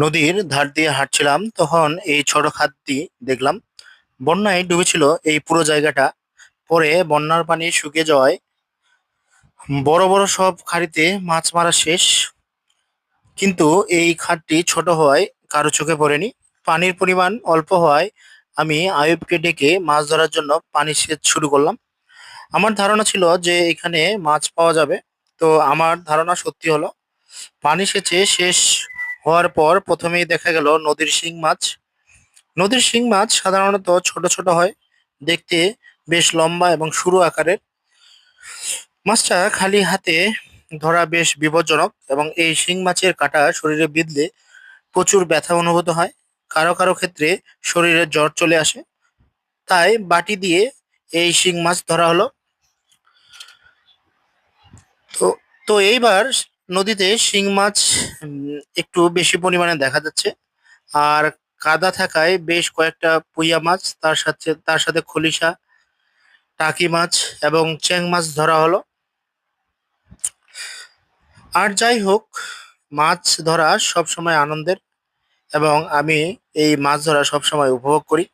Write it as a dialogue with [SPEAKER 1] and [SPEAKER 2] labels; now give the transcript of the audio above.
[SPEAKER 1] নদীর ধার দিয়ে হাঁটছিলাম, তখন এই ছোট খাতটি দেখলাম। বন্যায় ডুবেছিল এই পুরো জায়গাটা। পরে বন্যার পানি শুকিয়ে যাওয়ায় বড় বড় সব খাড়িতে মাছ মারা শেষ। কিন্তু এই খাতটি ছোট হওয়ায় কারও চোখে পড়েনি। পানির পরিমাণ অল্প হওয়ায় আমি আয়ুবকে ডেকে মাছ ধরার জন্য পানি সেচ শুরু করলাম। আমার ধারণা ছিল যে এখানে মাছ পাওয়া যাবে। তো আমার ধারণা সত্যি হলো, পানি সেচে শেষ হওয়ার পর প্রথমেই দেখা গেল নদীর শিং মাছ। নদীর শিং মাছ সাধারণত ছোট ছোট হয়, দেখতে বেশ লম্বা এবং সরু আকারের। মাছটা খালি হাতে ধরা বেশ বিপজ্জনক এবং এই শিং মাছের কাঁটা শরীরে বিঁধলে প্রচুর ব্যথা অনুভূত হয়। কারও কারও ক্ষেত্রে শরীরে জ্বর চলে আসে। তাই বাটি দিয়ে এই শিং মাছ ধরা হলো। তো তো এইবার নদীতে শিং মাছ একটু বেশি পরিমাণে দেখা যাচ্ছে। আর কাদা থাকায় বেশ কয়েকটা পুইয়া মাছ, তার সাথে তার সাথে খলিশা, টাকি মাছ এবং চ্যাং মাছ ধরা হলো। আর যাই হোক, মাছ ধরা সবসময় আনন্দের এবং আমি এই মাছ ধরা সবসময় উপভোগ করি।